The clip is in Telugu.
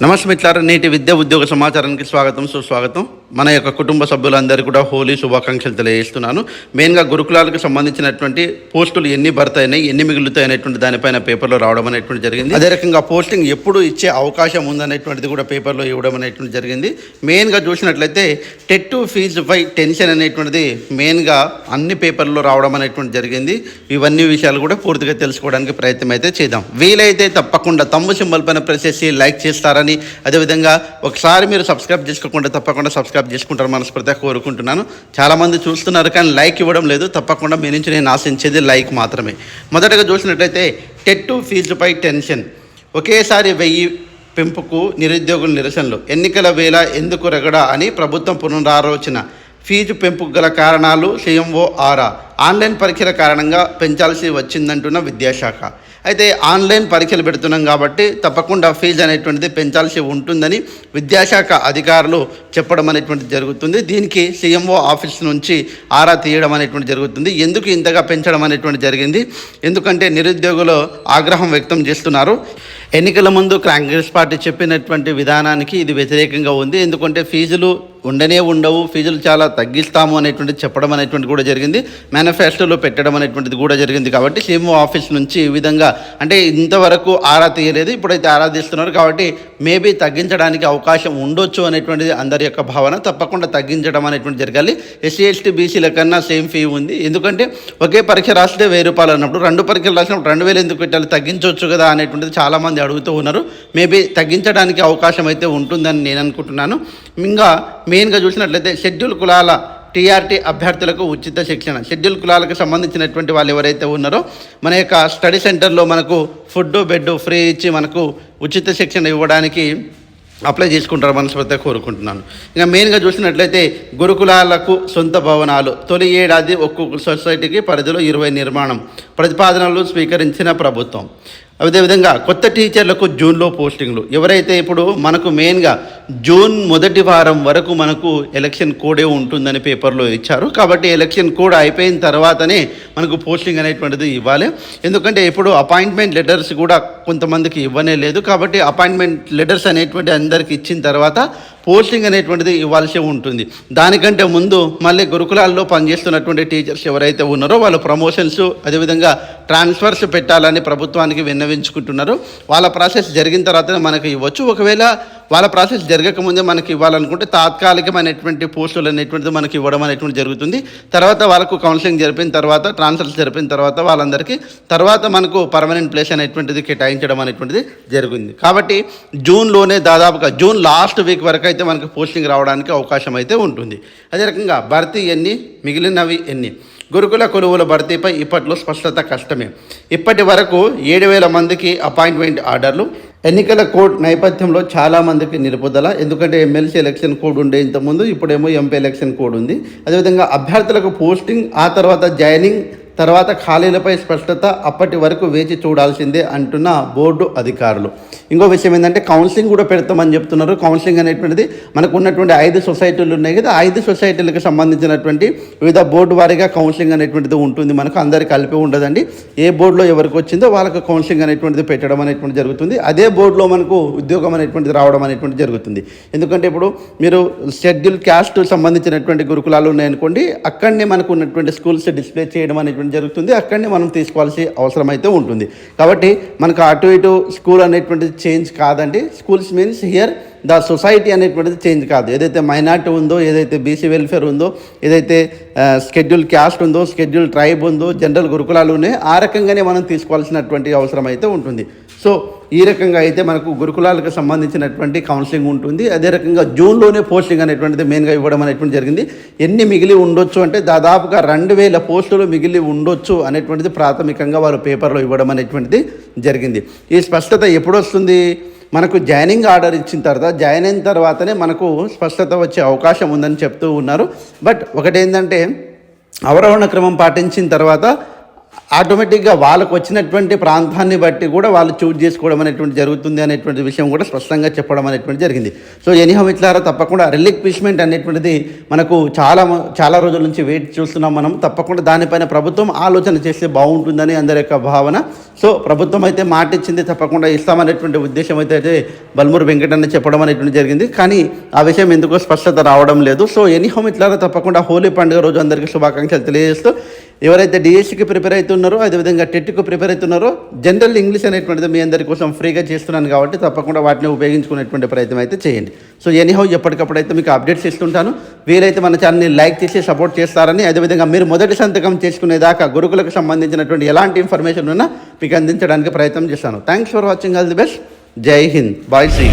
నమస్తే మిత్రులారా నేటి విద్యా ఉద్యోగ సమాచారానికి స్వాగతం సుస్వాగతం. మన యొక్క కుటుంబ సభ్యులందరికీ కూడా హోలీ శుభాకాంక్షలు తెలియజేస్తున్నాను. మెయిన్గా గురుకులాలకు సంబంధించినటువంటి పోస్టులు ఎన్ని భర్తయినాయి ఎన్ని మిగులుతాయి అనేటువంటి దానిపైన పేపర్లో రావడం అనేటువంటి జరిగింది. అదే రకంగా పోస్టింగ్ ఎప్పుడు ఇచ్చే అవకాశం ఉందనేటువంటిది కూడా పేపర్లో ఇవ్వడం అనేటువంటి జరిగింది. మెయిన్గా చూసినట్లయితే టెట్ ఫీజుపై టెన్షన్ అనేటువంటిది మెయిన్గా అన్ని పేపర్లో రావడం అనేటువంటి జరిగింది. ఇవన్నీ విషయాలు కూడా పూర్తిగా తెలుసుకోవడానికి ప్రయత్నం అయితే చేద్దాం. వీలైతే తప్పకుండా తమ్ము సింబల్ పైన ప్రెస్ చేసి లైక్ చేస్తారని అదేవిధంగా ఒకసారి మీరు సబ్స్క్రైబ్ చేసుకోకుండా తప్పకుండా సబ్స్క్రైబ్ చేసుకుంటారు మనస్ఫూర్తిగా కోరుకుంటున్నాను. చాలామంది చూస్తున్నారు కానీ లైక్ ఇవ్వడం లేదు. తప్పకుండా మీ నుంచి నేను ఆశించేది లైక్ మాత్రమే. మొదటగా చూసినట్లయితే టెట్టు ఫీజుపై టెన్షన్. ఒకేసారి వెయ్యి పెంపుకు నిరుద్యోగుల నిరసనలు. ఎన్నికల వేళ ఎందుకు రగడా అని ప్రభుత్వం పునరాలోచన. ఫీజు పెంపుకు గల కారణాలు సీఎంఓ ఆరా. ఆన్లైన్ పరీక్షల కారణంగా పెంచాల్సి వచ్చిందంటున్న విద్యాశాఖ. అయితే ఆన్లైన్ పరీక్షలు పెడుతున్నాం కాబట్టి తప్పకుండా ఫీజు అనేటువంటిది పెంచాల్సి ఉంటుందని విద్యాశాఖ అధికారులు చెప్పడం అనేటువంటిది జరుగుతుంది. దీనికి సీఎంఓ ఆఫీస్ నుంచి ఆరా తీయడం అనేటువంటి జరుగుతుంది. ఎందుకు ఇంతగా పెంచడం అనేటువంటి జరిగింది? ఎందుకంటే నిరుద్యోగులు ఆగ్రహం వ్యక్తం చేస్తున్నారు. ఎన్నికల ముందు కాంగ్రెస్ పార్టీ చెప్పినటువంటి విధానానికి ఇది వ్యతిరేకంగా ఉంది. ఎందుకంటే ఫీజులు ఉండనే ఉండవు ఫీజులు చాలా తగ్గిస్తాము అనేటువంటిది చెప్పడం అనేటువంటిది కూడా జరిగింది. మేనిఫెస్టోలో పెట్టడం అనేటువంటిది కూడా జరిగింది కాబట్టి సీఎంఓ ఆఫీస్ నుంచి ఈ విధంగా అంటే ఇంతవరకు ఆరా తీయలేదు ఇప్పుడైతే ఆరా తీస్తున్నారు కాబట్టి మేబీ తగ్గించడానికి అవకాశం ఉండొచ్చు అనేటువంటిది అందరి యొక్క భావన. తప్పకుండా తగ్గించడం అనేటువంటి జరగాలి. ఎస్సీ ఎస్టీ బీసీల కన్నా సేమ్ ఫీ ఉంది. ఎందుకంటే ఒకే పరీక్ష రాస్తే వెయ్యి రూపాయలు అన్నప్పుడు రెండు పరీక్షలు రాసినప్పుడు రెండు వేలు ఎందుకు పెట్టాలి? తగ్గించవచ్చు కదా అనేటువంటిది చాలామంది అడుగుతూ ఉన్నారు. మేబీ తగ్గించడానికి అవకాశం అయితే ఉంటుందని నేను అనుకుంటున్నాను. ఇంకా మెయిన్గా చూసినట్లయితే షెడ్యూల్ కులాల టీఆర్టీ అభ్యర్థులకు ఉచిత శిక్షణ. షెడ్యూల్ కులాలకు సంబంధించినటువంటి వాళ్ళు ఎవరైతే ఉన్నారో మన యొక్క స్టడీ సెంటర్లో మనకు ఫుడ్ బెడ్ ఫ్రీ ఇచ్చి మనకు ఉచిత శిక్షణ ఇవ్వడానికి అప్లై చేసుకుంటారు మనస్ఫూర్తిగా కోరుకుంటున్నాను. ఇంకా మెయిన్గా చూసినట్లయితే గురుకులాలకు సొంత భవనాలు. తొలి ఏడాది ఒక్కొక్క సొసైటీకి పరిధిలో ఇరవై నిర్మాణం. ప్రతిపాదనలు స్వీకరించిన ప్రభుత్వం. అదేవిధంగా కొత్త టీచర్లకు జూన్లో పోస్టింగ్లు. ఎవరైతే ఇప్పుడు మనకు మెయిన్గా జూన్ మొదటి వారం వరకు మనకు ఎలక్షన్ కోడే ఉంటుందని పేపర్లో ఇచ్చారు. కాబట్టి ఎలక్షన్ కోడ్ అయిపోయిన తర్వాతనే మనకు పోస్టింగ్ అనేటువంటిది ఇవ్వాలి. ఎందుకంటే ఇప్పుడు అపాయింట్మెంట్ లెటర్స్ కూడా కొంతమందికి ఇవ్వనే లేదు. కాబట్టి అపాయింట్మెంట్ లెటర్స్ అనేటువంటి అందరికి ఇచ్చిన తర్వాత పోస్టింగ్ అనేటువంటిది ఇవ్వాల్సి ఉంటుంది. దానికంటే ముందు మళ్ళీ గురుకులాల్లో పనిచేస్తున్నటువంటి టీచర్స్ ఎవరైతే ఉన్నారో వాళ్ళు ప్రమోషన్స్ అదేవిధంగా ట్రాన్స్ఫర్స్ పెట్టాలని ప్రభుత్వానికి విన్నవించుకుంటున్నారు. వాళ్ళ ప్రాసెస్ జరిగిన తర్వాత మనకు ఇవ్వచ్చు. ఒకవేళ వాళ్ళ ప్రాసెస్ జరగకముందే మనకి ఇవ్వాలనుకుంటే తాత్కాలికమైనటువంటి పోస్టులు అనేటువంటిది మనకి ఇవ్వడం అనేటువంటి జరుగుతుంది. తర్వాత వాళ్ళకు కౌన్సిలింగ్ జరిపిన తర్వాత ట్రాన్స్ఫర్స్ జరిపిన తర్వాత వాళ్ళందరికీ తర్వాత మనకు పర్మనెంట్ ప్లేస్ అనేటువంటిది కేటాయించడం అనేటువంటిది జరిగింది కాబట్టి జూన్లోనే దాదాపుగా జూన్ లాస్ట్ వీక్ వరకు అయితే మనకు పోస్టింగ్ రావడానికి అవకాశం అయితే ఉంటుంది. అదే రకంగా భర్తీ ఎన్ని మిగిలినవి ఎన్ని? గురుకుల కొలువుల భర్తీపై ఇప్పట్లో స్పష్టత కష్టమే. ఇప్పటి వరకు ఏడు వేల మందికి అపాయింట్మెంట్ ఆర్డర్లు ఎన్నికల కోడ్ నేపథ్యంలో చాలామందికి నిలుపుదల ఎందుకంటే ఎమ్మెల్సీ ఎలక్షన్ కోడ్ ఉండే ఇంతకుముందు ఇప్పుడేమో ఎంపీ ఎలక్షన్ కోడ్ ఉంది. అదేవిధంగా అభ్యర్థులకు పోస్టింగ్ ఆ తర్వాత జాయినింగ్ తర్వాత ఖాళీలపై స్పష్టత అప్పటి వరకు వేచి చూడాల్సిందే అంటున్న బోర్డు అధికారులు. ఇంకో విషయం ఏంటంటే కౌన్సిలింగ్ కూడా పెడతామని చెప్తున్నారు. కౌన్సిలింగ్ అనేటువంటిది మనకు ఉన్నటువంటి ఐదు సొసైటీలు ఉన్నాయి కదా ఐదు సొసైటీలకు సంబంధించినటువంటి వివిధ బోర్డు వారీగా కౌన్సిలింగ్ అనేటువంటిది ఉంటుంది. మనకు అందరికి కలిపి ఉండదండి. ఏ బోర్డులో ఎవరికి వచ్చిందో వాళ్ళకు కౌన్సిలింగ్ అనేటువంటిది పెట్టడం అనేటువంటి జరుగుతుంది. అదే బోర్డులో మనకు ఉద్యోగం అనేటువంటిది రావడం అనేటువంటి జరుగుతుంది. ఎందుకంటే ఇప్పుడు మీరు షెడ్యూల్ క్యాస్ట్ సంబంధించినటువంటి గురుకులాలు ఉన్నాయనుకోండి అక్కడనే మనకు ఉన్నటువంటి స్కూల్స్ డిస్ప్లే చేయడం అనేటువంటి జరుగుతుంది అక్కడనే మనం తీసుకోవాల్సి అవసరం అయితే ఉంటుంది. కాబట్టి మనకు అటు ఇటు స్కూల్ అనేటువంటిది చేంజ్ కాదండి. Schools means here the society అనేటువంటిది చేంజ్ కాదు. ఏదైతే మైనార్టీ ఉందో ఏదైతే బీసీ వెల్ఫేర్ ఉందో ఏదైతే స్కెడ్యూల్ క్యాస్ట్ ఉందో స్కెడ్యూల్ ట్రైబ్ ఉందో జనరల్ గురుకులాలు ఉన్నాయో ఆ రకంగానే మనం తీసుకోవాల్సినటువంటి అవసరం అయితే ఉంటుంది. సో ఈ రకంగా అయితే మనకు గురుకులాలకు సంబంధించినటువంటి కౌన్సిలింగ్ ఉంటుంది. అదే రకంగా జూన్లోనే పోస్టింగ్ అనేటువంటిది మెయిన్గా ఇవ్వడం అనేటువంటి జరిగింది. ఎన్ని మిగిలి ఉండొచ్చు అంటే దాదాపుగా రెండు వేల పోస్టులు మిగిలి ఉండొచ్చు అనేటువంటిది ప్రాథమికంగా వారు పేపర్లో ఇవ్వడం అనేటువంటిది జరిగింది. ఈ స్పష్టత ఎప్పుడు వస్తుంది? మనకు జాయినింగ్ ఆర్డర్ ఇచ్చిన తర్వాత జాయిన్ అయిన తర్వాతనే మనకు స్పష్టత వచ్చే అవకాశం ఉందని చెప్తూ ఉన్నారు. బట్ ఒకటేంటంటే అవరోహణ క్రమం పాటించిన తర్వాత ఆటోమేటిక్గా వాళ్ళకు వచ్చినటువంటి ప్రాంతాన్ని బట్టి కూడా వాళ్ళు చూజ్ చేసుకోవడం అనేటువంటి జరుగుతుంది అనేటువంటి విషయం కూడా స్పష్టంగా చెప్పడం అనేటువంటి జరిగింది. సో ఎనీహో ఇట్లారా తప్పకుండా రిలిక్విష్మెంట్ అనేటువంటిది మనకు చాలా చాలా రోజుల నుంచి వెయిట్ చూస్తున్నాం మనం. తప్పకుండా దానిపైన ప్రభుత్వం ఆలోచన చేస్తే బాగుంటుందని అందరి యొక్క భావన. సో ప్రభుత్వం అయితే మాట ఇచ్చింది తప్పకుండా ఇస్తామనేటువంటి ఉద్దేశం అయితే అయితే బల్మూరు వెంకటన్న చెప్పడం అనేటువంటి జరిగింది. కానీ ఆ విషయం ఎందుకో స్పష్టత రావడం లేదు. సో ఎనీహోమ్ ఇట్లారా తప్పకుండా హోలీ పండుగ రోజు అందరికీ శుభాకాంక్షలు తెలియజేస్తూ ఎవరైతే డిఎస్సికి ప్రిపేర్ అవుతున్నారో అదేవిధంగా టెట్కు ప్రిపేర్ అవుతున్నారో జనరల్ ఇంగ్లీష్ అనేటువంటిది మీ అందరి కోసం ఫ్రీగా చేస్తున్నాను కాబట్టి తప్పకుండా వాటిని ఉపయోగించుకునేటువంటి ప్రయత్నం అయితే చేయండి. సో ఎనీహౌ ఎప్పటికప్పుడు అయితే మీకు అప్డేట్స్ ఇస్తుంటాను. వీలైతే మన ఛానల్ని లైక్ చేసి సపోర్ట్ చేస్తారని అదేవిధంగా మీరు మొదటి సంతకం చేసుకునేదాకా గురుకులకు సంబంధించినటువంటి ఎలాంటి ఇన్ఫర్మేషన్ ఉన్నా మీకు అందించడానికి ప్రయత్నం చేస్తాను. Thanks for watching all the best Jai Hind bye see